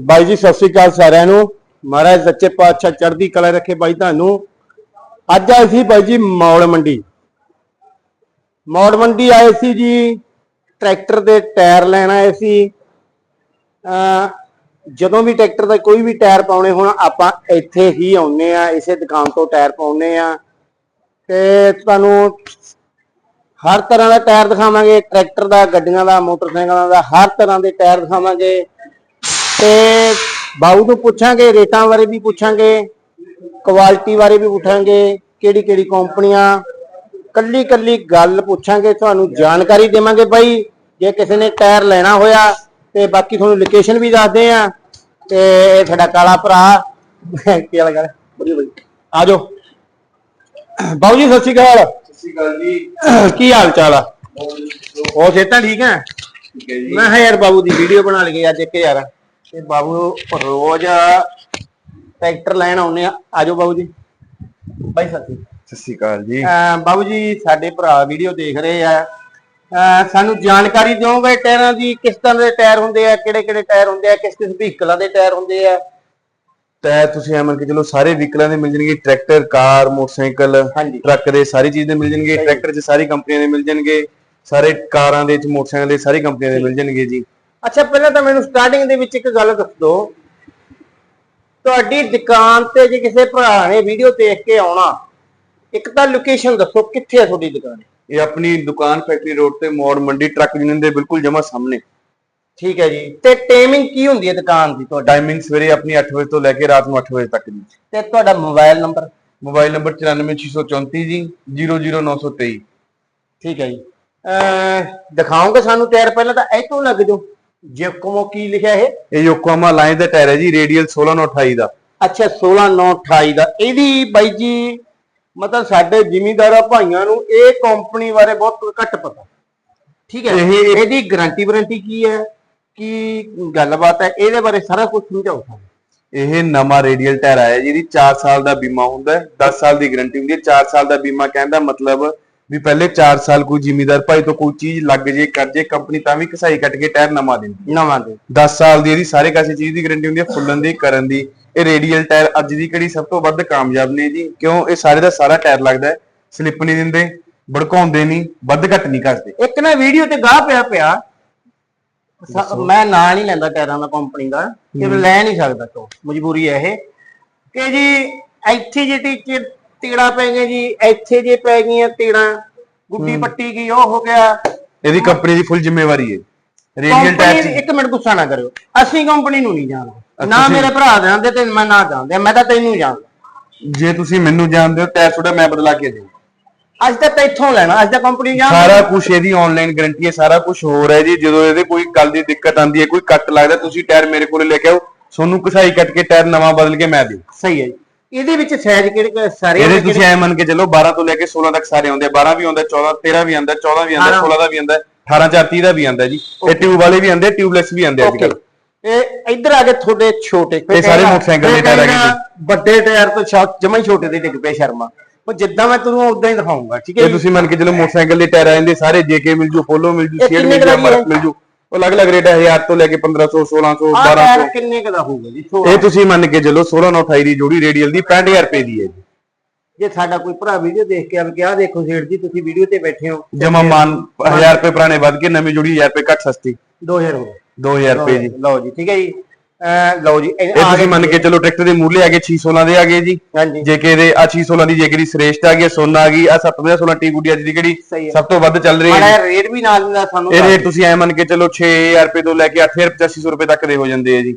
ਬਾਈ ਜੀ, ਸਤਿ ਸ੍ਰੀ ਅਕਾਲ ਸਾਰਿਆਂ ਨੂੰ। ਮਹਾਰਾਜ ਸੱਚੇ ਪਾਤਸ਼ਾਹ ਚੜ੍ਹਦੀ ਕਲਾ ਰੱਖੇ ਬਾਈ ਤੁਹਾਨੂੰ। ਅੱਜ ਆਏ ਸੀ ਬਾਈ ਜੀ ਮੌੜ ਮੰਡੀ। ਮੌੜ ਮੰਡੀ ਆਏ ਸੀ ਜੀ, ਟਰੈਕਟਰ ਦੇ ਟਾਇਰ ਲੈਣ ਆਏ ਸੀ। ਅ ਜਦੋਂ ਵੀ ਟਰੈਕਟਰ ਦਾ ਕੋਈ ਵੀ ਟਾਇਰ ਪਾਉਣੇ ਹੋਣ, ਆਪਾਂ ਇੱਥੇ ਹੀ ਆਉਨੇ ਆ ਇਸੇ ਦੁਕਾਨ ਤੋਂ ਟਾਇਰ ਪਾਉਨੇ ਆ ਤੇ ਤੁਹਾਨੂੰ ਹਰ ਤਰ੍ਹਾਂ ਦਾ ਟਾਇਰ ਦਿਖਾਵਾਂਗੇ, ਟਰੈਕਟਰ ਦਾ, ਗੱਡੀਆਂ ਦਾ, ਮੋਟਰਸਾਈਕਲਾਂ ਦਾ, ਹਰ ਤਰ੍ਹਾਂ ਦੇ ਟਾਇਰ ਦਿਖਾਵਾਂਗੇ। ਤੇ ਬਾਊ ਨੂੰ ਪੁੱਛਾਂਗੇ, ਰੇਟਾਂ ਬਾਰੇ ਵੀ ਪੁੱਛਾਂਗੇ, ਕੁਆਲਿਟੀ ਬਾਰੇ ਵੀ ਪੁੱਛਾਂਗੇ ਕਿਹੜੀ ਕਿਹੜੀ ਕੰਪਨੀਆਂ ਕੱਲੀ ਕੱਲੀ ਗੱਲ ਪੁੱਛਾਂਗੇ, ਤੁਹਾਨੂੰ ਜਾਣਕਾਰੀ ਦੇਵਾਂਗੇ ਬਾਈ। ਜੇ ਕਿਸੇ ਨੇ ਟਾਇਰ ਲੈਣਾ ਹੋਇਆ ਤੇ ਬਾਕੀ ਤੁਹਾਨੂੰ ਲੋਕੇਸ਼ਨ ਵੀ ਦੱਸਦੇ ਆ। ਤੇ ਇਹ ਸਾਡਾ ਕਾਲਾ ਭਰਾ। ਕੀ ਹਾਲ ਹੈ ਵਧੀਆ ਆ ਜਾਓ। ਬਾਊ ਜੀ ਸਤਿ ਸ਼੍ਰੀ ਅਕਾਲ। ਸਤਿ ਸ਼੍ਰੀ ਅਕਾਲ ਜੀ। ਕੀ ਹਾਲ ਚਾਲ ਆ? ਉਹ ਸਿਹਤਾਂ ਠੀਕ ਹੈ ਠੀਕ ਹੈ ਜੀ। ਮੈਂ ਕਿਹਾ ਯਾਰ ਬਾਬੂ ਦੀ ਵੀਡੀਓ ਬਣਾ ਲਈਏ ਅੱਜ ਇੱਕ ਯਾਰ। ਤੇ ਬਾਬੂ ਰੋਜ਼ ਟਰੈਕਟਰ ਲੈਣ ਆਉਂਦੇ ਆ। ਆਜੋ ਬਾਬੂ ਜੀ। ਬਾਈ ਸਾਥੀ ਸਤਿ ਸ਼੍ਰੀ ਅਕਾਲ ਜੀ। ਬਾਬੂ ਜੀ ਸਾਡੇ ਭਰਾ ਵੀਡੀਓ ਦੇਖ ਰਹੇ ਆ। ਸਾਨੂੰ ਜਾਣਕਾਰੀ ਦਿਓਗੇ ਟਾਇਰਾਂ ਦੀ ਕਿਸ ਤਰ੍ਹਾਂ ਦੇ ਟਾਇਰ ਹੁੰਦੇ ਆ ਕਿਹੜੇ ਕਿਹੜੇ ਟਾਇਰ ਹੁੰਦੇ ਆ ਕਿਸ ਕਿਸ ਵਹੀਕਲਾਂ ਦੇ ਟਾਇਰ ਹੁੰਦੇ ਆ। ਤਾਂ ਤੁਸੀਂ ਐ ਮੰਨ ਕੇ ਚਲੋ ਸਾਰੇ ਵਹੀਕਲਾਂ ਦੇ ਮਿਲ ਜਾਣਗੇ ਟਰੈਕਟਰ ਕਾਰ ਮੋਟਰਸਾਈਕਲ। ਟਰੱਕ ਦੇ ਸਾਰੀ ਚੀਜ਼ ਦੇ ਮਿਲ ਜਾਣਗੇ ਟਰੈਕਟਰ 'ਚ ਸਾਰੀ ਕੰਪਨੀਆਂ ਦੇ ਮਿਲ ਜਾਣਗੇ ਸਾਰੇ ਕਾਰਾਂ ਦੇ ਚ ਮੋਟਰਸਾਈਕਲ ਦੇ ਸਾਰੀ ਕੰਪਨੀਆਂ ਦੇ ਮਿਲ ਜਾਣਗੇ ਜੀ। ਅੱਛਾ ਪਹਿਲਾਂ ਤਾਂ ਮੈਨੂੰ ਸਟਾਰਟਿੰਗ ਦੇ ਵਿੱਚ ਇੱਕ ਗੱਲ ਦੱਸ ਦਿਓ ਤੁਹਾਡੀ ਦੁਕਾਨ ਤੇ ਜੇ ਕਿਸੇ ਭਰਾ ਨੇ ਵੀਡੀਓ ਦੇਖ ਕੇ ਆਉਣਾ ਇੱਕ ਤਾਂ ਲੋਕੇਸ਼ਨ ਦੱਸੋ ਕਿੱਥੇ ਹੈ ਤੁਹਾਡੀ ਦੁਕਾਨ? ਇਹ ਆਪਣੀ ਦੁਕਾਨ ਫੈਕਟਰੀ ਰੋਡ ਤੇ ਮੋੜ ਮੰਡੀ ਟਰੱਕ ਯੂਨੀਅਨ ਦੇ ਬਿਲਕੁਲ ਜਮਾ ਸਾਹਮਣੇ। ਠੀਕ ਹੈ ਜੀ। ਤੇ ਟਾਈਮਿੰਗ ਕੀ ਹੁੰਦੀ ਹੈ ਦੁਕਾਨ ਦੀ ਤੁਹਾਡੀ? ਟਾਈਮਿੰਗ ਸਵੇਰੇ ਆਪਣੀ 8 ਵਜੇ ਤੋਂ ਲੈ ਕੇ ਰਾਤ ਨੂੰ 8 ਵਜੇ ਤੱਕ ਜੀ। ਤੇ ਤੁਹਾਡਾ ਮੋਬਾਈਲ ਨੰਬਰ? ਮੋਬਾਈਲ ਨੰਬਰ 94634 ਜੀ 00923 ਠੀਕ ਹੈ ਜੀ। ਅਹ ਦਿਖਾਓਗੇ ਸਾਨੂੰ ਟਾਇਰ ਪਹਿਲਾਂ ਤਾਂ ਇਹ ਤੋਂ ਲੱਗ ਜਾਓ। ਜਿਕਮੋ ਕੀ ਲਿਖਿਆ ਇਹ? ਇਹ ਯੋਕੋਹਾਮਾ ਲਾਈਨ ਦਾ ਟਾਇਰ ਹੈ ਜੀ ਰੇਡੀਅਲ 16928 ਦਾ। ਅੱਛਾ 16928 ਦਾ। ਇਹਦੀ ਬਾਈ ਜੀ ਮਤਲਬ ਸਾਡੇ ਜ਼ਿਮੀਂਦਾਰਾਂ ਭਾਈਆਂ ਨੂੰ ਇਹ ਕੰਪਨੀ ਬਾਰੇ ਬਹੁਤ ਘੱਟ ਪਤਾ। ਠੀਕ ਹੈ? ਇਹ- ਇਹਦੀ ਗਾਰੰਟੀ ਵਾਰੰਟੀ ਕੀ ਹੈ? ਕੀ ਗੱਲਬਾਤ ਹੈ? ਇਹਦੇ ਬਾਰੇ ਸਾਰਾ ਕੁਝ ਸਮਝਾਓ ਸਾਨੂੰ। ਇਹ ਨਵਾਂ ਰੇਡੀਅਲ ਟਾਇਰ ਆਇਆ ਜੀ, ਇਹਦੀ 4 ਸਾਲ ਦਾ ਬੀਮਾ ਹੁੰਦਾ ਹੈ 10 ਸਾਲ ਦੀ ਗਾਰੰਟੀ ਹੁੰਦੀ ਹੈ। 4 ਸਾਲ ਦਾ ਬੀਮਾ ਕਹਿੰਦਾ ਮਤਲਬ ਵੀ ਪਹਿਲੇ 4 ਸਾਲ ਕੋਈ ਜ਼ਿਮੀਦਾਰ ਭਾਈ ਤੋਂ ਕੋਈ ਚੀਜ਼ ਲੱਗ ਜੇ ਕਰ ਜੇ ਕੰਪਨੀ ਤਾਂ ਵੀ ਘਸਾਈ ਕੱਟ ਕੇ ਟਾਇਰ ਨਵਾਂ ਦਿੰਦੀ ਨਵਾਂ ਦੇ। 10 ਸਾਲ ਦੀ ਇਹਦੀ ਸਾਰੇ ਕਾਸੇ ਚੀਜ਼ ਦੀ ਗਾਰੰਟੀ ਹੁੰਦੀ ਹੈ ਫੁੱਲਣ ਦੀ ਕਰਨ ਦੀ। ਇਹ ਰੇਡੀਅਲ ਟਾਇਰ ਅੱਜ ਦੀ ਘੜੀ ਸਭ ਤੋਂ ਵੱਧ ਕਾਮਯਾਬ ਨੇ ਜੀ। ਕਿਉਂ? ਇਹ ਸਾਰੇ ਦਾ ਸਾਰਾ ਟਾਇਰ ਲੱਗਦਾ ਹੈ ਸਲਿੱਪ ਨਹੀਂ ਦਿੰਦੇ ਭੜਕਾਉਂਦੇ ਨਹੀਂ ਵੱਧ ਘੱਟ ਨਹੀਂ ਕਰਦੇ ਇੱਕ ਨਾ ਵੀਡੀਓ ਤੇ ਗਾਹ ਪਿਆ ਪਿਆ। ਸ- ਮੈਂ ਨਾਂ ਨਹੀਂ ਲੈਂਦਾ ਟਾਇਰਾਂ ਦਾ ਕੰਪਨੀ ਦਾ ਕਿ ਮੈਂ ਲੈ ਨਹੀਂ ਸਕਦਾ ਤੋ ਮਜਬੂਰੀ ਹੈ ਇਹ। ਕਿ ਜੀ ਇੱਥੇ ਜੇ ਟੀਚੇ ਤੀੜਾ ਪੈ ਗਏ ਜੀ ਇੱਥੇ ਜੇ ਪੈ ਗਈਆਂ ਤੀੜਾਂ ਗੁੱਡੀ ਪੱਟੀ ਗਈ ਉਹ ਹੋ ਗਿਆ। ਇਹਦੀ ਕੰਪਨੀ ਦੀ ਫੁੱਲ ਜ਼ਿੰਮੇਵਾਰੀ ਹੈ। ਰੇਡੀਅਲ ਟਾਇਰ ਕੰਪਨੀ ਇੱਕ ਮਿੰਟ ਗੁੱਸਾ ਨਾ ਕਰਿਓ ਅਸੀਂ ਕੰਪਨੀ ਨੂੰ ਨਹੀਂ ਜਾਣਦੇ। ਨਾ ਮੇਰੇ ਭਰਾ ਜਾਣਦੇ ਤੇ ਮੈਂ ਨਾ ਜਾਣਦੇ ਮੈਂ ਤਾਂ ਤੈਨੂੰ ਜਾਣਦਾ। ਜੇ ਤੁਸੀਂ ਮੈਨੂੰ ਜਾਣਦੇ ਹੋ ਟਾਇਰ ਤੁਹਾਡਾ ਮੈਂ ਬਦਲਾ ਕੇ ਦੇਵਾਂ ਅੱਜ ਤੱਕ ਇੱਥੋਂ ਲੈਣਾ ਅੱਜ ਤੱਕ ਕੰਪਨੀ ਜਾਣਦਾ ਸਾਰਾ ਕੁਝ ਇਹਦੀ ਆਨਲਾਈਨ ਗਾਰੰਟੀ ਹੈ ਸਾਰਾ ਕੁਝ ਹੋ ਰਿਹਾ ਜੀ। ਜਦੋਂ ਇਹਦੇ ਕੋਈ ਗੱਲ ਦੀ ਦਿੱਕਤ ਆਂਦੀ ਹੈ ਕੋਈ ਕੱਟ ਲੱਗਦਾ ਤੁਸੀਂ ਟਾਇਰ ਮੇਰੇ ਕੋਲੇ ਲੈ ਕੇ ਆਓ। ਤੁਹਾਨੂੰ ਘਸਾਈ ਕੱਟ ਕੇ ਟਾਇਰ ਨਵਾਂ ਬਦਲ ਕੇ ਮੈਂ ਦੇ ਸਹੀ ਹੈ ਜੀ। ਇਹਦੇ ਵਿੱਚ ਸਾਈਜ਼ ਕਿਹੜੇ ਸਾਰੇ ਇਹਦੇ ਹੁੰਦੇ ਤੁਸੀਂ ਐ ਮੰਨ ਕੇ ਚੱਲੋ 12 ਤੋਂ ਲੈ ਕੇ 16 ਤੱਕ ਸਾਰੇ ਆਉਂਦੇ ਆ। 12 ਵੀ ਆਉਂਦਾ 14 13 ਵੀ ਆਉਂਦਾ 14 ਵੀ ਆਉਂਦਾ 16 ਦਾ ਵੀ ਆਉਂਦਾ 18 4 30 ਦਾ ਵੀ ਆਉਂਦਾ ਜੀ। ਇਹ ਟਿਊਬ ਵਾਲੇ ਵੀ ਆਉਂਦੇ ਟਿਊਬਲੈਸ ਵੀ ਆਉਂਦੇ ਅੱਜ ਕੱਲ੍ਹ। ਇਹ ਇੱਧਰ ਆ ਕੇ ਤੁਹਾਡੇ ਛੋਟੇ ਇਹ ਸਾਰੇ ਮੋਟਰਸਾਈਕਲ ਦੇ ਟਾਇਰ ਹੈਗੇ ਜੀ। ਵੱਡੇ ਟਾਇਰ ਤੋਂ ਛੋ- ਜਮਾਂ ਹੀ ਛੋਟੇ ਦੇ ਡਿੱਗ ਪਏ ਸ਼ਰਮਾ। ਉਹ ਜਿੱਦਾਂ ਮੈਂ ਤੁਹਾਨੂੰ ਉਦਾਂ ਹੀ ਦਿਖਾਉਂਗਾ ਠੀਕ ਹੈ ਇਹ ਜੀ? ਤੁਸੀਂ ਮੰਨ ਕੇ ਚੱਲੋ ਮੋਟਰਸਾਈਕਲ ਦੇ ਟਾਇਰ ਆ ਜਾਂਦੇ ਸਾਰੇ ਜੇਕੇ ਮਿਲ ਜੂ ਪੋਲੋ ਮਿਲ ਜੂ ਇਹ ਕਿੰਨੇ ਮਿਲ ਜੂ ਦਾ ਅਮਰਤ ਮਿਲ ਜੂ ਉਹ ਅਲੱਗ-ਅਲੱਗ ਰੇਟ ਹੈ 1000 ਤੋਂ ਲੈ ਕੇ 1500 1600 ਆਹ ਟਾਇਰ 1200 ਕਿੰਨੇ ਕੁ ਦਾ ਹੋਊਗਾ ਜੀ? ਇਹ ਤੁਸੀਂ ਮੰਨ ਕੇ ਚੱਲੋ 16 9 28 ਦੀ ਜੋੜੀ ਰੇਡੀਅਲ ਦੀ 65000 ਰੁਪਏ ਦੀ ਹੈ ਜੀ। ਜੇ ਸਾਡਾ ਕੋਈ ਭਰਾ ਵੀਡੀਓ ਦੇਖ ਕੇ ਆਵੇ ਕਿ ਆਹ ਦੇਖੋ ਸੇਠ ਜੀ ਤੁਸੀਂ ਵੀਡੀਓ ਤੇ ਬੈਠੇ ਹੋ। ਜਮਾ ਮਾਨ 1000 ਰੁਪਏ ਪੁਰਾਣੇ ਵੱਧ ਕੇ ਨਵੀਂ ਜੁੜੀ 1000 ਰੁਪਏ ਘੱਟ ਸਸਤੀ। 2000 ਹੋ 2000 ਰੁਪਏ ਜੀ। ਲਓ ਜੀ ਠੀਕ ਹੈ ਜੀ। ਅਹ ਲਓ ਜੀ ਇਹ ਇਹ ਤੁਸੀਂ ਮੰਨ ਕੇ ਚਲੋ ਟਰੈਕਟਰ ਦੇ ਮੂਲੇ ਆ ਗਏ 616 ਦੇ ਆ ਗਏ ਜੀ। ਹਾਂਜੀ। ਜੇਕੇ ਦੇ ਆ 616 ਦੀ ਜੇਕੇ ਦੀ ਸ੍ਰੇਸ਼ਟ ਆ ਗਈ ਸੋਨਾ ਆ ਗਈ ਆ 716 ਟੀ ਗੁੱਡੀ ਅੱਜ ਦੀ ਕਿਹੜੀ ਸਹੀ ਹੈ। ਸਭ ਤੋਂ ਵੱਧ ਚੱਲ ਰਹੀ ਹੈ ਮਾੜਾ ਰੇਟ ਵੀ ਨਾਲ ਦਾ ਸਾਨੂੰ ਇਹ ਰੇਟ ਤੁਸੀਂ ਐ ਮੰਨ ਕੇ ਚਲੋ 6000 ਰੁਪਏ ਤੋਂ ਲੈ ਕੇ 8850 ਰੁਪਏ ਤੱਕ ਦੇ ਹੋ ਜਾਂਦੇ ਆ ਜੀ।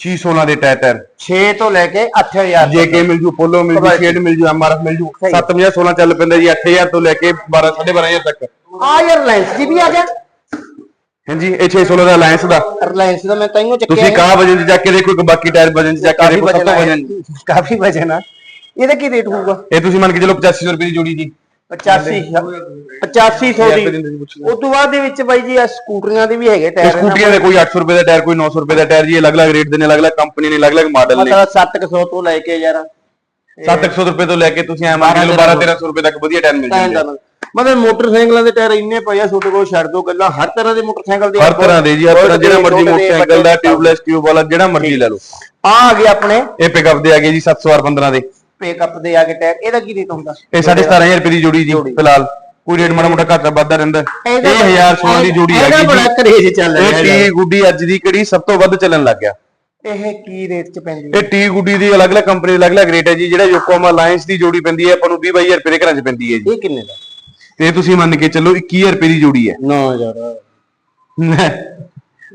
616 ਦੇ ਟਾਇਰ 6 ਤੋਂ ਲੈ ਕੇ 8000 ਜੇਕੇ ਮਿਲ ਜੂ ਪੋਲੋ ਮਿਲ ਜੂ ਸ਼ੇਡ ਮਿਲ ਜੂ ਐਮਆਰਐਫ ਮਿਲ ਜੂ ਸਹੀ। 7000 16 ਚੱਲ ਪੈਂਦਾ ਜੀ 8000 ਤੋਂ ਲੈ ਕੇ 12 12500 ਤੱਕ। ਆ ਯਾਰ ਲੈਂਸ ਜੀ ਵੀ ਆ ਗਿਆ। ਹਾਂਜੀ ਇਹ 616 ਦਾ ਅਲਾਈਅੰਸ ਦਾ। ਰਿਲਾਇੰਸ ਦਾ ਮੈਂ ਤੈਨੂੰ ਚੱਕਿਆ ਤੁਸੀਂ ਕਾ ਵਜਨ ਚ ਚੱਕ ਕੇ ਦੇਖੋ ਇੱਕ ਬਾਕੀ ਟਾਇਰ ਵਜਨ ਚ ਚੱਕ ਕੇ ਕਾਫੀ ਦੇਖੋ ਸਭ ਵਜਨ ਤੋਂ ਆ ਵਜਨ। ਕਾਫੀ ਵਜਨ ਆ। ਇਹਦਾ ਕੀ ਰੇਟ ਹੋਊਗਾ? ਇਹ ਤੁਸੀਂ ਮੰਨ ਕੇ ਚਲੋ 8500 ਰੁਪਏ ਦੀ ਜੋੜੀ ਜੀ। 85 8500 ਦੀ। ਉਸ ਤੋਂ ਬਾਅਦ ਦੇ ਵਿੱਚ ਬਾਈ ਜੀ ਆ ਸਕੂਟਰੀਆਂ ਦੇ ਵੀ ਹੈਗੇ ਟਾਇਰ। ਇਹਨਾਂ ਸਕੂਟੀਆਂ ਦੇ ਕੋਈ 800 ਰੁਪਏ ਦਾ ਟਾਇਰ ਕੋਈ 900 ਰੁਪਏ ਦਾ ਟਾਇਰ ਜੀ। ਅਲੱਗ-ਅਲੱਗ ਰੇਟ ਦੇ ਨੇ ਅਲੱਗ-ਅਲੱਗ ਕੰਪਨੀ ਨੇ ਅਲੱਗ-ਅਲੱਗ ਮਾਡਲ ਨੇ। ਮਤਲਬ 700 ਤੋਂ ਲੈ ਕੇ ਯਾਰ। 700 ਰੁਪਏ ਤੋਂ ਲੈ ਕੇ ਤੁਸੀਂ ਐ ਮੰਨ ਕੇ 12 1300 ਰੁਪਏ ਤੱਕ ਵਧੀਆ ਟਾਇਰ ਮਿਲ ਜਾਂਦੇ ਮਤਲਬ ਮੋਟਰਸਾਈਕਲਾਂ ਦੇ ਟਾਇਰ ਇੰਨੇ ਪਏ ਆ ਤੁਹਾਡੇ ਕੋਲ ਛੱਡ ਦੋ ਗੱਲਾਂ। ਹਰ ਤਰ੍ਹਾਂ ਦੇ ਮੋਟਰਸਾਈਕਲ ਦੇ ਹਰ ਤਰ੍ਹਾਂ ਦੇ ਜੀ ਹਰ ਤਰ੍ਹਾਂ ਜਿਹੜਾ ਮਰਜ਼ੀ ਛੋਟੇ ਮੋਟਰਸਾਈਕਲ ਦਾ ਟਿਊਬਲੈਸ ਟਿਊਬ ਵਾਲਾ ਜਿਹੜਾ ਮਰਜ਼ੀ ਲੈ ਲਓ। ਆ ਆ ਗਏ ਆਪਣੇ। ਇਹ ਪਿਕਅਪ ਦੇ ਆ ਗਏ ਜੀ 700 15 ਦੇ। ਪਿਕਅਪ ਦੇ ਆ ਕੇ ਟਾਇਰ। ਇਹਦਾ ਕੀ ਰੇਟ ਹੁੰਦਾ? ਇਹ 17500 ਰੁਪਏ ਦੀ ਜੋੜੀ ਜੀ। ਫਿਲਹਾਲ। ਕੋਈ ਰੇਟ ਮਾੜਾ ਮੋਟਾ ਘੱਟ ਵੱਧਦਾ ਰਹਿੰਦਾ। ਇਹ 1016 ਦੀ ਜੋੜੀ ਹੈਗੀ ਬੜਾ ਜੀ। ਕਰੇਜ ਚੱਲ ਇਹ ਰਿਹਾ ਟੀ ਹੈ ਗੁੱਡੀ ਅੱਜ ਦੀ ਕਿਹੜੀ ਸਭ ਤੋਂ ਵੱਧ ਚੱਲਣ ਲੱਗ ਗਿਆ। ਇਹ ਕੀ ਰੇਟ ਚ ਪੈਂਦੀ ਇਹ ਟੀ ਗੁੱਡੀ ਦੀ ਅਲੱਗ-ਅਲੱਗ ਕੰਪਨੀ ਅਲੱਗ-ਅਲੱਗ ਰੇਟ ਹੈ ਜੀ ਜਿਹੜਾ ਯੋਕੋਮਾ ਅਲਾਈਅੰਸ ਦੀ ਜੋੜੀ ਪੈਂਦੀ ਹੈ ਆਪਾਂ ਨੂੰ 20 22000 ਰੁਪਏ ਦੇ ਘਰਾਂ 'ਚ ਪੈਂਦੀ ਹੈ ਜੀ। ਇਹ ਕਿੰਨੇ ਦਾ? ਤੇ ਤੁਸੀਂ ਮੰਨ ਕੇ ਚੱਲੋ 21000 ਰੁਪਏ ਦੀ ਜੋੜੀ ਹੈ। ਨਾ ਯਾਰ।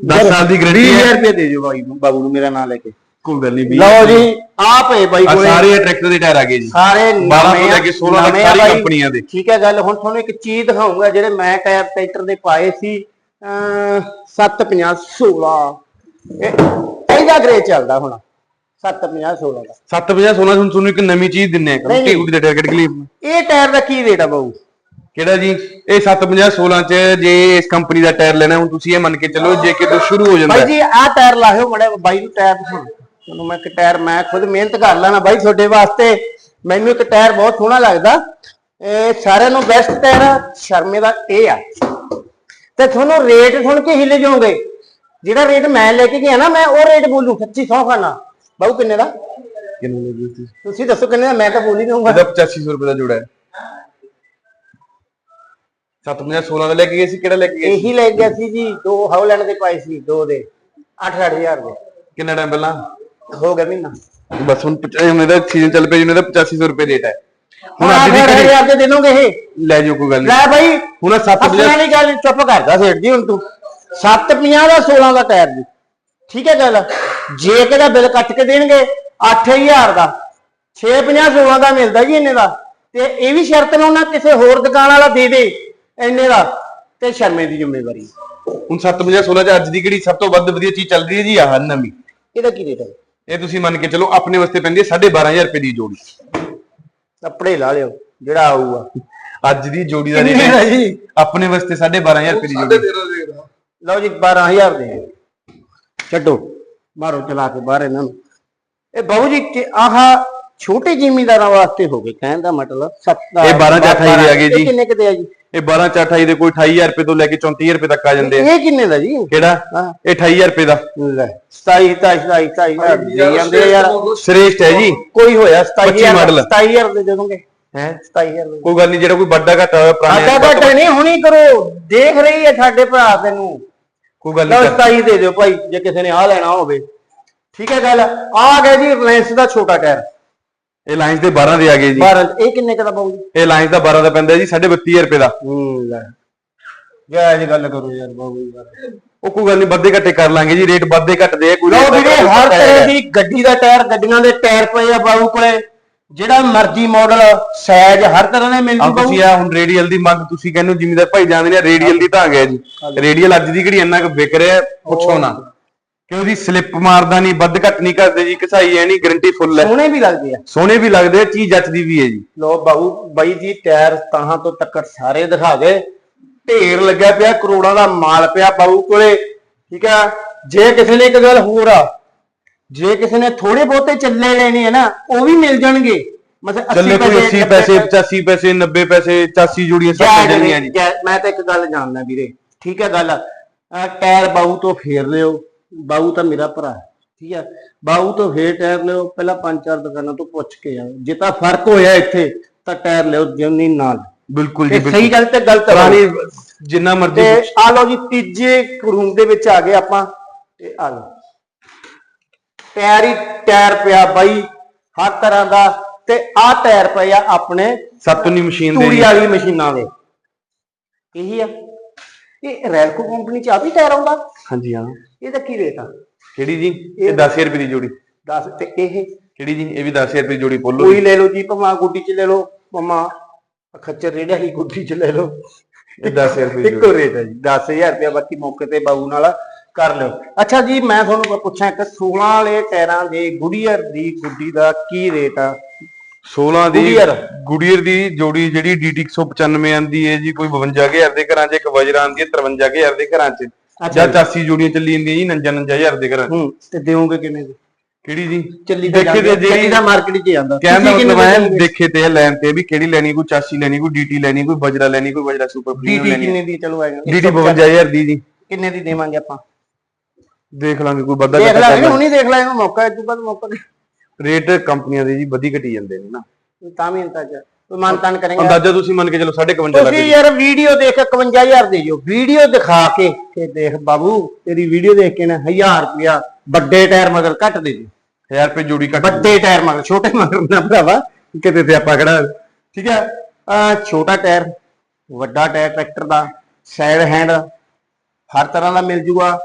10 ਸਾਲ ਦੀ ਗਾਰੰਟੀ 20000 ਹੈ। ਰੁਪਏ ਦੇ ਦਿਓ ਬਾਈ ਨੂੰ, ਬਾਬੂ ਨੂੰ ਮੇਰਾ ਨਾਮ ਲੈ ਕੇ। ਕੋਈ ਗੱਲ ਨਹੀਂ ਲਓ ਜੀ ਆ ਪਏ ਬਾਈ ਕੋਲੇ ਸਾਰੇ ਟਰੈਕਟਰ ਦੇ ਟਾਇਰ ਆ ਗਏ ਜੀ। ਸਾਰੇ 12 ਤੋਂ ਲੈ ਕੇ 16 ਤੱਕ ਸਾਰੀ। ਕੰਪਨੀਆਂ ਦੇ। ਠੀਕ ਹੈ ਗੱਲ ਹੁਣ ਤੁਹਾਨੂੰ ਇੱਕ ਚੀਜ਼ ਦਿਖਾਉਂਗਾ ਜਿਹੜੇ ਮੈਂ ਟਾਇਰ ਟਰੈਕਟਰ ਦੇ ਪਾਏ ਸੀ ਅ 750 16 ਇਹ ਇਹਦਾ ਗ੍ਰੇ ਚੱਲਦਾ ਹੁਣ 750 16 ਦਾ। 750 16 ਹੁਣ ਤੁਹਾਨੂੰ ਇੱਕ ਨਵੀਂ ਚੀਜ਼ ਦਿੰਨੇ ਆ ਗੁੱਡੀ ਦਾ ਟਾਇਰ ਕੱਢ ਕੇ ਲਈ ਇਹ ਟਾਇਰ ਦਾ ਕੀ ਰੇਟ ਆ ਬਾਬੂ ਕਿਹੜਾ ਜੀ? ਇਹ 750 16 ਚ ਜੇ ਇਸ ਕੰਪਨੀ ਦਾ ਟਾਇਰ ਲੈਣਾ ਹੁਣ ਤੁਸੀਂ ਇਹ ਮੰਨ ਕੇ ਚੱਲੋ ਜੇ ਕਿਤੋਂ ਸ਼ੁਰੂ ਹੋ ਜਾਂਦਾ। ਬਾਈ ਜੀ ਆਹ ਟਾਇਰ ਲਾਹਿਓ ਮੜੇ ਬਾਈ ਨੂੰ ਟਾਇਰ ਦਿਖਾਓ। ਤੁਹਾਨੂੰ ਮੈਂ ਇੱਕ ਟਾਇਰ ਮੈਂ ਖੁਦ ਮਿਹਨਤ ਕਰ ਲੈਣਾ ਬਾਈ ਤੁਹਾਡੇ ਵਾਸਤੇ। ਮੈਨੂੰ ਇੱਕ ਟਾਇਰ ਬਹੁਤ ਸੋਹਣਾ ਲੱਗਦਾ। ਇਹ ਸਾਰਿਆਂ ਨੂੰ ਬੈਸਟ ਟਾਇਰ ਸ਼ਰਮੇ ਦਾ ਇਹ ਆ। ਤੇ ਤੁਹਾਨੂੰ ਰੇਟ ਸੁਣ ਕੇ ਹਿੱਲ ਜਾਓਗੇ। ਜਿਹੜਾ ਰੇਟ ਮੈਂ ਲੈ ਕੇ ਗਿਆ ਨਾ ਮੈਂ ਉਹ ਰੇਟ ਬੋਲੂ ਸੱਚੀ ਸੌ ਖਾਣਾ ਬਾਬੂ ਕਿੰਨੇ ਦਾ? ਕਿੰਨੇ ਦੀ ਤੁਸੀਂ ਦੱਸੋ ਕਿੰਨੇ ਦਾ ਮੈਂ ਤਾਂ ਬੋਲ ਹੀ ਦਊਂਗਾ ਇਹਦਾ 8500 ਰੁਪਏ ਦਾ ਜੋੜਾ ਹੈ। 750 16 ਦਾ ਲੈ ਕੇ ਗਏ ਸੀ ਕਿਹੜਾ ਲੈ ਕੇ ਗਏ ਸੀ? ਇਹੀ ਲੈ ਗਿਆ ਸੀ ਜੀ ਦੋ ਹਾਉਲੈਂਡ ਦੇ ਪਾਏ ਸੀ ਦੋ ਦੇ 8-8000 ਦੇ। ਕਿੰਨਾ ਟਾਈਮ ਪਹਿਲਾਂ? ਹੋ ਗਿਆ ਮਹੀਨਾ। ਬਸ ਹੁਣ ਪਚ- ਹੁਣ ਇਹਦਾ ਸੀਜ਼ਨ ਚੱਲ ਪਿਆ ਜੀ ਇਹਦਾ 8500 ਰੁਪਏ ਰੇਟ ਹੈ। ਹੁਣ ਅੱਜ ਦੀ ਘੜੀ 8-8000 ਦੇ ਦੇ ਦੋਗੇ ਇਹ? ਲੈ ਜਾਓ ਕੋਈ ਗੱਲ ਨਹੀਂ ਲੈ ਬਾਈ ਹੁਣ 750 ਆਪਣਾ ਨਹੀਂ ਗੱਲ ਚੁੱਪ ਕਰਦਾ ਸੇਠ ਜੀ ਹੁਣ ਤੂੰ। 750 ਦਾ 16 ਦਾ ਟਾਇਰ ਜੀ। ਠੀਕ ਹੈ ਗੱਲ? ਜੇ ਕਿਹਦਾ ਬਿੱਲ ਕੱਟ ਕੇ ਦੇਣਗੇ 8000 ਦਾ। 650 16 ਦਾ ਮਿਲਦਾ ਜੀ ਇੰਨੇ ਦਾ। ਤੇ ਇਹ ਵੀ ਸ਼ਰਤ ਲਾਉਣਾ ਕਿਸੇ ਹੋਰ ਦੁਕਾਨ ਵਾਲਾ ਦੇ ਦੇ। ਇੰਨੇ ਦਾ ਤੇ ਸ਼ਰਮੇ ਦੀ ਜ਼ਿੰਮੇਵਾਰੀ। ਹੁਣ 750 16 ਚ ਅੱਜ ਦੀ ਘੜੀ ਸਭ ਤੋਂ ਵੱਧ ਵਧੀਆ ਚੀਜ਼ ਚੱਲ ਰਹੀ ਹੈ ਜੀ ਆਹ ਨਵੀਂ? ਇਹਦਾ ਕੀ ਰੇਟ ਹੈ? ਇਹ ਤੁਸੀਂ ਮੰਨ ਕੇ ਚਲੋ ਆਪਣੇ ਵਾਸਤੇ ਪੈਂਦੀ ਹੈ 12500 ਰੁਪਏ ਦੀ ਜੋੜੀ। ਕੱਪੜੇ ਲਾ ਲਿਓ ਜਿਹੜਾ ਆਊਗਾ। ਅੱਜ ਦੀ ਜੋੜੀ ਦਾ ਰੇਟ ਹੈ ਜੀ? ਆਪਣੇ ਵਾਸਤੇ 12500 ਰੁਪਏ ਦੀ ਜੋੜੀ। ਲਓ ਜੀ 12000 ਦੇ ਛੱਡੋ ਮਾਰੋ ਚਲਾ ਕੇ ਬਾਹਰ ਇਹਨਾਂ ਨੂੰ। ਇਹ ਬਾਬੂ ਜੀ ਕਿ ਆਹ ਛੋਟੇ ਜ਼ਿਮੀਂਦਾਰਾਂ ਵਾਸਤੇ ਹੋ ਗਏ ਕਹਿਣ ਦਾ ਮਤਲਬ 7 ਇਹ 12 ਚ 28 ਦੇ ਆ ਗਏ ਜੀ। ਕਿੰਨੇ ਕਿਤੇ ਆ ਜੀ? ਇਹ 12 ਚ 28 ਦੇ ਕੋਈ 28000 ਰੁਪਏ ਤੋਂ ਲੈ ਕੇ 34000 ਰੁਪਏ ਤੱਕ ਆ ਜਾਂਦੇ ਆ। ਇਹ ਕਿੰਨੇ ਦਾ ਜੀ? ਕਿਹੜਾ? ਹਾਂ। ਇਹ 28000 ਰੁਪਏ ਦਾ। ਲੈ 27 27 27 27 ਦੇ ਜਾਂਦੇ ਆ ਯਾਰ। ਸ੍ਰੇਸ਼ਟ ਹੈ ਜੀ। ਕੋਈ ਹੋਇਆ? 25 27000 ਮਾਡਲ। 27000 ਦੇ ਦੇ ਦੋਗੇ ਹੈ? 27000 ਦੇ। ਕੋਈ ਗੱਲ ਨਹੀਂ ਜਿਹੜਾ ਕੋਈ ਵੱਡਾ ਘਾਟਾ ਹੋਇਆ ਪੁਰਾਣੇ ਆਟਾ ਘੱਟ ਨਹੀਂ ਹੁਣੀ ਕਰੋ। ਦੇਖ ਰਹੀ ਹੈ ਸਾਡੇ ਭਰਾ ਤੈਨੂੰ। ਕੋਈ ਗੱਲ ਲਓ ਨਹੀਂ 27 ਦੇ ਦਿਓ ਭਾਈ ਜੇ ਕਿਸੇ ਨੇ ਆ ਲੈਣਾ ਹੋਵੇ। ਠੀਕ ਹੈ ਗੱਲ? ਆ ਗਿਆ ਜੀ ਰਿਲਾਇੰਸ ਦਾ ਛੋਟਾ ਟਾਇਰ। ਇਹ ਲਾਈਨਸ ਦੇ 12 ਦੇ ਆ ਗਏ ਜੀ। 12 ਇਹ ਕਿੰਨੇ ਕਦਾ ਪਾਉ ਜੀ? ਇਹ ਲਾਈਨਸ ਦਾ 12 ਦਾ ਪੈਂਦਾ ਜੀ 32500 ਰੁਪਏ ਦਾ। ਹੂੰ ਲੈ। ਜੈ ਜੀ ਗੱਲ ਕਰੋ ਯਾਰ ਬਾਬੂ ਯਾਰ ਉਹ ਕੋਈ ਗੱਲ ਨਹੀਂ ਵੱਧੇ ਘੱਟੇ ਕਰ ਲਾਂਗੇ ਜੀ ਰੇਟ ਵੱਧੇ ਘੱਟਦੇ ਆ ਕੋਈ ਦਾ ਵੀਰੇ ਹਰ। ਤਰ੍ਹਾਂ ਦੀ ਗੱਡੀ ਦਾ ਟਾਇਰ ਗੱਡੀਆਂ ਦੇ ਟਾਇਰ ਪਏ ਆ ਬਾਬੂ ਕੋਲੇ। ਜਿਹੜਾ ਮਰਜ਼ੀ ਮਾਡਲ ਸਾਈਜ਼ ਹਰ ਤਰ੍ਹਾਂ ਦੇ ਮਿਲ ਆ ਜੂ ਬਾਬੂ ਤੁਸੀਂ ਆ ਹੁਣ ਰੇਡੀਅਲ ਦੀ ਮੰਗ ਤੁਸੀਂ ਕਹਿੰਦੇ ਹੋ ਜ਼ਿਮੀਦਾਰ ਭਾਈ ਜਾਣਦੇ ਨੇ ਰੇਡੀਅਲ ਦੀ ਤਾਂ ਆ ਗਿਆ ਜੀ। ਰੇਡੀਅਲ ਅੱਜ ਦੀ ਘੜੀ ਇੰਨਾ ਕੁ ਵਿਕ ਰਿਹਾ ਪੁੱਛੋ ਨਾ। ਕਿ ਉਹਦੀ ਸਲਿੱਪ ਮਾਰਦਾ ਨਹੀਂ ਵੱਧ ਘੱਟ ਨਹੀਂ ਕਰਦੇ ਜੀ ਕਸਾਈ ਐ ਨਹੀਂ ਗਾਰੰਟੀ ਫੁੱਲ ਹੈ ਸੋਹਣੇ ਵੀ ਲੱਗਦੇ ਆ। ਸੋਹਣੇ ਵੀ ਲੱਗਦੇ ਆ ਚੀਜ਼ ਜੱਚਦੀ ਵੀ ਹੈ ਜੀ। ਲੋ ਬਾਬੂ ਬਾਈ ਜੀ ਟਾਇਰ ਤਾਹਾਂ ਤੋਂ ਤੱਕਰ ਸਾਰੇ ਦਿਖਾ ਗਏ ਢੇਰ ਲੱਗਿਆ ਪਿਆ ਕਰੋੜਾਂ ਦਾ ਮਾਲ ਪਿਆ ਬਾਬੂ ਕੋਲੇ। ਠੀਕ ਆ? ਜੇ ਕਿਸੇ ਨੇ ਇੱਕ ਗੱਲ ਹੋਰ ਆ ਜੇ ਕਿਸੇ ਨੇ ਥੋੜੇ ਬਹੁਤੇ ਚੱਲੇ ਲੈਣੇ ਆ ਨਾ ਉਹ ਵੀ ਮਿਲ ਜਾਣਗੇ। ਮਤਲਬ 80 ਚੱਲੇ ਕੋਈ 80 ਪੈਸੇ 85 ਪੈਸੇ 90 ਪੈਸੇ 84 ਜੋੜੀਆਂ ਸਭ ਮਿਲ ਜਾਣਗੀਆਂ ਜੀ। ਮੈਂ ਤਾਂ ਇੱਕ ਗੱਲ ਜਾਣਦਾ ਵੀਰੇ। ਠੀਕ ਹੈ ਗੱਲ? ਟਾਇਰ ਬਾਊ ਤੋਂ ਫੇਰ ਲਿਓ। ਬਾਊ ਤਾਂ ਮੇਰਾ ਭਰਾ ਹੈ, ਠੀਕ ਹੈ। ਬਾਊ ਤੋਂ ਫੇਰ ਟਾਇਰ ਲਿਓ ਪਹਿਲਾਂ ਪੰਜ ਚਾਰ ਦੁਕਾਨਾਂ ਤੋਂ ਪੁੱਛ ਕੇ ਆਓ। ਜੇ ਤਾਂ ਫ਼ਰਕ ਹੋਇਆ ਇੱਥੇ ਤਾਂ ਟਾਇਰ ਲਿਓ ਜਿੰਨੀ ਨਾਲ। ਬਿਲਕੁਲ ਜੀ ਸਹੀ ਗੱਲ ਤੇ ਗਲਤ ਪੁਰਾਣੀ ਜਿੰਨਾ ਮਰਜ਼ੀ ਆ ਲਓ ਜੀ ਤੀਜੇ ਰੂਮ ਦੇ ਵਿੱਚ ਆ ਗਏ ਆਪਾਂ। ਤੇ ਆ ਲਓ। ਟਾਇਰ ਹੀ ਟਾਇਰ ਪਿਆ ਬਾਈ ਹਰ ਤਰ੍ਹਾਂ ਦਾ। ਤੇ ਆ ਟਾਇਰ ਪਏ ਆ ਆਪਣੇ ਸੱਤਨੀ ਮਸ਼ੀਨ ਦੇ ਤੂੜੀ। ਵਾਲੀ ਮਸ਼ੀਨਾਂ ਦੇ। ਇਹੀ ਆ। ਇਹ ਰੈਲਕੋ ਕੰਪਨੀ ਚ ਆ ਵੀ ਟਾਇਰ ਆਉਂਦਾ? ਹਾਂਜੀ ਹਾਂ। ਇਹਦਾ ਕੀ ਰੇਟ ਆ? ਕਿਹੜੀ ਜੀ? ਇਹ 10000 ਰੁਪਏ ਦੀ ਜੋੜੀ। 10 ਤੇ ਇਹ? ਕਿਹੜੀ ਜੀ? ਇਹ ਵੀ 10000 ਰੁਪਏ ਦੀ ਜੋੜੀ ਬੋਲੋ ਕੋਈ ਲੈ ਲਓ ਜੀ ਭਮਾ ਗੁੱਡੀ ਚ ਲੈ ਲਓ ਭਮਾ ਖੱਚਰ ਰੇੜੇ ਵਾਲੀ ਗੁੱਡੀ ਚ ਲੈ ਲਓ। ਇਹ 10000 ਰੁਪਏ ਇੱਕੋ ਰੇਟ ਹੈ ਜੀ 10000 ਰੁਪਏ ਬਾਕੀ ਮੌਕੇ ਤੇ ਬਾਬੂ ਨਾਲ ਕਰ ਲਿਓ। ਅੱਛਾ ਜੀ ਮੈਂ ਤੁਹਾਨੂੰ ਪੁੱਛਾਂ ਇੱਕ 16 ਵਾਲੇ ਟਾਇਰਾਂ ਦੇ ਗੁਡੀਅਰ ਦੀ ਗੁੱਡੀ ਦਾ ਕੀ ਰੇਟ ਆ? 16 ਦੀ ਗੁਡੀਅਰ। ਗੁਡੀਅਰ ਦੀ ਜੋੜੀ ਜਿਹੜੀ DT 195 ਆਂਦੀ ਹੈ ਜੀ ਕੋਈ 52000 ਦੇ ਘਰਾਂ 'ਚ ਇੱਕ ਵਜਰਾ ਆਂਦੀ ਹੈ 53000 ਦੇ ਘਰਾਂ 'ਚ। ਜਾਂ ਜੀ। 84 ਜੋੜੀਆਂ ਚੱਲੀ ਜਾਂਦੀਆਂ ਜੀ 49 99000 ਦੇ ਘਰਾਂ 'ਚ। ਹੂੰ ਤੇ ਦੇਵੋਗੇ ਕਿੰਨੇ ਦੀ? ਕਿਹੜੀ ਜੀ? ਚੱਲੀ ਦੇਖੇ ਤੇ ਜਿਹੜੀ ਦਾ ਮਾਰਕੀਟ 'ਚ ਜਾਂਦਾ ਦਾ ਕਿੰਨੇ ਮਤਲਬ ਹੈ ਦੀ? ਦੇਖੇ ਤੇ ਲੈਣ ਤੇ ਵੀ ਕਿਹੜੀ ਲੈਣੀ ਕੋਈ 84 ਲੈਣੀ ਕੋਈ DT ਲੈਣੀ ਕੋਈ ਵਜਰਾ ਲੈਣੀ ਕੋਈ ਵਜਰਾ ਸੁਪਰ ਪ੍ਰੀਮੀਅਮ DT ਲੈਣੀ। ਕਿੰਨੇ ਦੀ? ਚਲੋ ਆਏਗਾ DT 52000 ਦੀ ਜੀ। ਕਿੰਨੇ ਦੀ ਦੇਵਾਂਗੇ ਆਪਾਂ? ਦੇਖ ਲਾਂਗੇ ਕੋਈ ਵੱਧਾ ਦੇਖ ਲਾਂਗੇ ਹੁਣੀ ਦੇਖ ਲਾਂਗੇ ਮੌਕਾ ਇਹ ਤੋਂ ਬਾਅਦ ਮੌਕਾ। ਨਹੀਂ। ਰੇਟ ਕੰਪਨੀਆਂ ਦੇ ਜੀ ਵਧੀ ਘਟੀ ਜਾਂਦੇ ਨੇ ਨਾ। ਤਾਂ ਵੀ ਅੰਦਾਜ਼ਾ ਕੋਈ ਮਾਨਤਾਨ ਕरेंगे ਅੰਦਾਜ਼ਾ ਤੁਸੀਂ ਮੰਨ ਕੇ ਚਲੋ 55 ਲੱਖ ਤੁਸੀਂ ਯਾਰ ਵੀਡੀਓ ਦੇਖ ਕੇ 51000 ਦੇ ਜੋ। ਵੀਡੀਓ ਦਿਖਾ ਕੇ ਤੇ ਦੇਖ ਬਾਬੂ ਤੇਰੀ ਵੀਡੀਓ ਦੇਖ ਕੇ ਨਾ 1000 ਰੁਪਿਆ ਵੱਡੇ ਟਾਇਰ ਮਗਰ ਘੱਟ ਦੇ ਦੇ 1000 ਰੁਪਏ ਜੋੜੀ ਘੱਟ ਵੱਡੇ ਟਾਇਰ ਮਗਰ ਛੋਟੇ ਮਗਰ ਨਾ ਭਰਾਵਾ ਕਿਤੇ ਤੇ ਆਪਾਂ ਖੜਾ ਠੀਕ ਹੈ? ਆ ਛੋਟਾ ਟਾਇਰ ਵੱਡਾ ਟਾਇਰ ਟਰੈਕਟਰ ਦਾ ਸਾਈਡ ਹੈਂਡ ਹਰ ਤਰ੍ਹਾਂ ਦਾ ਮਿਲ ਜੂਗਾ।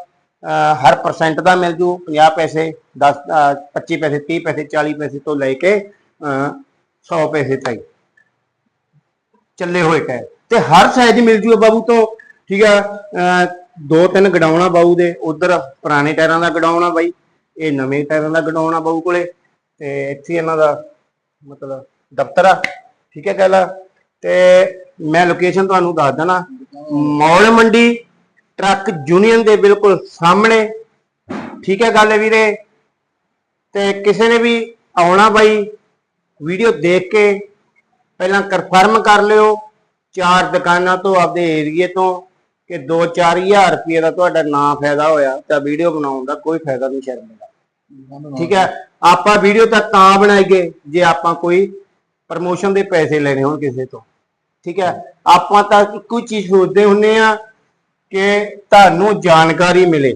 ਹਰ ਪਰਸੈਂਟ ਦਾ ਮਿਲ ਜੂ 50 ਪੈਸੇ 10 ਅਹ 25 ਪੈਸੇ 30 ਪੈਸੇ 40 ਪੈਸੇ ਤੋਂ ਲੈ ਕੇ, ਅਹ 100 ਪੈਸੇ ਤੱਕ ਚੱਲੇ ਹੋਏ ਟਾਇਰ ਤੇ ਹਰ ਸਾਈਜ਼ ਮਿਲ ਜੂਗਾ ਬਾਬੂ ਤੋਂ। ਠੀਕ ਆ ਦੋ ਤਿੰਨ ਗਡਾਉਣਾ ਬਾਬੂ ਦੇ, ਉਧਰ ਪੁਰਾਣੇ ਟਾਇਰਾਂ ਦਾ ਗਡਾਉਣਾ ਬਾਈ, ਇਹ ਨਵੇਂ ਟਾਇਰਾਂ ਦਾ ਗਡਾਉਣਾ ਬਾਬੂ ਕੋਲੇ, ਤੇ ਇੱਥੇ ਇਹਨਾਂ ਦਾ ਮਤਲਬ ਦਫ਼ਤਰ ਆ। ਠੀਕ ਹੈ ਗੱਲ? ਤੇ ਮੈਂ ਲੋਕੇਸ਼ਨ ਤੁਹਾਨੂੰ ਦੱਸ ਦਣਾ। ਮੌਲ ਮੰਡੀ ਟਰੱਕ ਯੂਨੀਅਨ ਦੇ ਬਿਲਕੁਲ ਸਾਹਮਣੇ। ਠੀਕ ਹੈ ਗੱਲ ਵੀਰੇ। ਤੇ ਕਿਸੇ ਨੇ ਵੀ ਆਉਣਾ ਬਾਈ, ਵੀਡੀਓ ਦੇਖ ਕੇ ਪਹਿਲਾਂ ਕਨਫਰਮ ਕਰ ਲਿਓ। ਚਾਰ ਦੁਕਾਨਾਂ ਤੋਂ ਆਪਦੇ ਏਰੀਏ ਤੋਂ ਕਿ 2-4000 ਰੁਪਏ ਦਾ ਤੁਹਾਡਾ ਨਾ ਫਾਇਦਾ ਹੋਇਆ ਤਾਂ ਵੀਡੀਓ ਬਣਾਉਣ ਦਾ ਕੋਈ ਫਾਇਦਾ ਨਹੀਂ ਸ਼ਰਮ ਦਾ ਠੀਕ ਹੈ। ਆਪਾਂ ਵੀਡੀਓ ਤਾਂ ਤਾਂ ਬਣਾਈਏ, ਜੇ ਆਪਾਂ ਕੋਈ ਪ੍ਰਮੋਸ਼ਨ ਦੇ ਪੈਸੇ ਲੈਣੇ ਹੋਣ ਕਿਸੇ ਤੋਂ। ਠੀਕ ਹੈ। ਆਪਾਂ ਤਾਂ ਇੱਕੋ ਹੀ ਚੀਜ਼ ਸੋਚਦੇ ਹੁੰਨੇ ਆ ਕਿ ਤੁਹਾਨੂੰ ਜਾਣਕਾਰੀ ਮਿਲੇ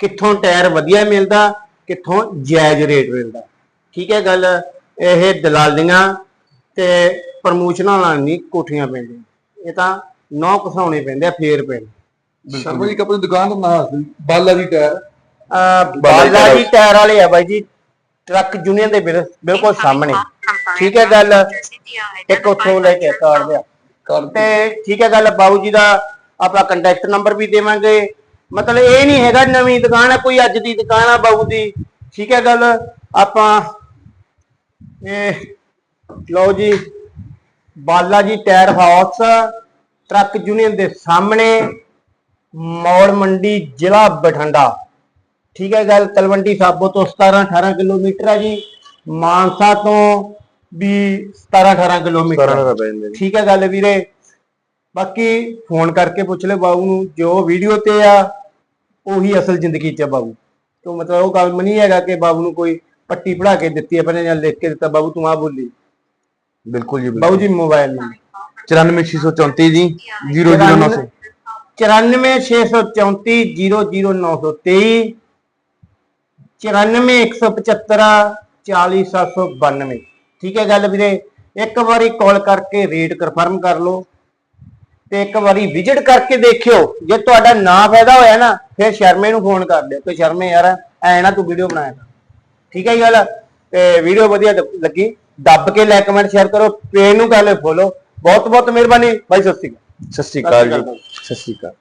ਕਿੱਥੋਂ ਟਾਇਰ ਵਧੀਆ ਮਿਲਦਾ ਕਿੱਥੋਂ ਜਾਇਜ਼ ਰੇਟ ਮਿਲਦਾ। ਠੀਕ ਹੈ ਗੱਲ ਇਹ ਦਲਾਲੀਆਂ ਤੇ ਪ੍ਰਮੋਸ਼ਨਾਂ ਨਾਲ ਨਹੀਂ ਕੋਠੀਆਂ ਪੈਂਦੀਆਂ। ਇਹ ਤਾਂ ਨੌ ਘਸਾਉਣੇ ਪੈਂਦੇ ਆ ਫੇਰ ਪੈਂਦੇ। ਸ਼ਰਮਾ ਜੀ ਆਪਣੀ ਦੁਕਾਨ ਦਾ ਨਾਮ ਬਾਲਾ ਜੀ ਟਾਇਰ। ਬਾਲਾ ਜੀ ਟਾਇਰ। ਵਾਲੇ ਆ ਬਾਈ ਜੀ ਟਰੱਕ ਯੂਨੀਅਨ ਦੇ ਬਿਲ- ਬਿਲਕੁਲ ਸਾਹਮਣੇ। ਠੀਕ ਹੈ ਗੱਲ ਇੱਕ ਉੱਥੋਂ ਲੈ ਕੇ ਕਾਰਡ ਲਿਆ। ਕਰ ਤੇ ਠੀਕ ਹੈ ਗੱਲ ਬਾਬੂ ਜੀ ਦਾ ਆਪਣਾ ਕੰਟੈਕਟ ਨੰਬਰ ਵੀ ਦੇਵਾਂਗੇ। ਮਤਲਬ ਇਹ ਨਹੀਂ ਹੈਗਾ ਨਵੀਂ ਦੁਕਾਨ ਹੈ ਕੋਈ ਅੱਜ ਦੀ ਦੁਕਾਨ ਆ ਬਾਬੂ ਦੀ। ਠੀਕ ਹੈ ਗੱਲ? ਆਪਾਂ ਇਹ ਲਓ ਜੀ Bala ji tyre house truck union ਦੇ ਸਾਹਮਣੇ ਮੌੜ ਮੰਡੀ ਜ਼ਿਲ੍ਹਾ ਬਠਿੰਡਾ। ਠੀਕ ਹੈ ਗੱਲ? ਤਲਵੰਡੀ ਸਾਬੋ ਤੋਂ 17 18 ਕਿਲੋਮੀਟਰ ਆ ਜੀ। ਮਾਨਸਾ ਤੋਂ ਵੀ 17 18 ਕਿਲੋਮੀਟਰ। ਠੀਕ ਹੈ ਗੱਲ ਵੀਰੇ? ਬਾਕੀ ਫੋਨ ਕਰਕੇ ਪੁੱਛ ਲੈ ਬਾਬੂ ਨੂੰ ਜੋ ਵੀਡੀਓ ਤੇ ਆ ਉਹੀ ਅਸਲ ਜ਼ਿੰਦਗੀ ਚ ਆ ਬਾਬੂ ਤੋਂ ਮਤਲਬ ਉਹ ਗੱਲ ਨਹੀਂ ਹੈਗਾ ਕਿ ਬਾਬੂ ਨੂੰ ਕੋਈ ਪੱਟੀ ਪੜਾ ਕੇ ਦਿੱਤੀ ਆਪਣੇ ਜਾਂ ਲਿਖ ਕੇ ਦਿੱਤਾ। ਬਾਬੂ ਤੂੰ ਆ ਬੋਲੀ। ਬਿਲਕੁਲ ਜੀ ਬਾਬੂ ਜੀ ਮੋਬਾਈਲ ਨੰਬਰ 94634 ਜੀ 00900 94634 00923 94175 40792 ਠੀਕ ਹੈ ਗੱਲ ਵੀਰੇ? ਇੱਕ ਵਾਰੀ ਕਾਲ ਕਰਕੇ ਰੇਟ ਕਨਫਰਮ ਕਰ ਲਓ। ਤੇ ਇੱਕ ਵਾਰੀ ਵਿਜ਼ਿਟ ਕਰਕੇ ਦੇਖਿਓ। ਜੇ ਤੁਹਾਡਾ ਨਾ ਫਾਇਦਾ ਹੋਇਆ ਨਾ ਫਿਰ ਸ਼ਰਮੇ ਨੂੰ ਫੋਨ ਕਰ ਦਿਓ ਕਿ ਸ਼ਰਮੇ ਯਾਰ ਐ ਨਾ ਤੂੰ ਵੀਡੀਓ ਬਣਾਇਆ ਕਰ। ਠੀਕ ਹੈ ਜੀ ਗੱਲ? ਤੇ ਵੀਡੀਓ ਵਧੀਆ ਲੱਗੀ। ਦੱਬ ਕੇ ਲਾਈਕ ਕਮੈਂਟ ਸ਼ੇਅਰ ਕਰੋ ਪੇਜ ਨੂੰ ਕਰ ਲਿਓ ਫੋਲੋ ਬਹੁਤ ਬਹੁਤ ਮਿਹਰਬਾਨੀ। ਬਾਈ ਸਤਿ ਸ਼੍ਰੀ ਅਕਾਲ। ਸਤਿ ਸ਼੍ਰੀ ਅਕਾਲ ਜੀ। ਸਤਿ ਸ਼੍ਰੀ ਅਕਾਲ।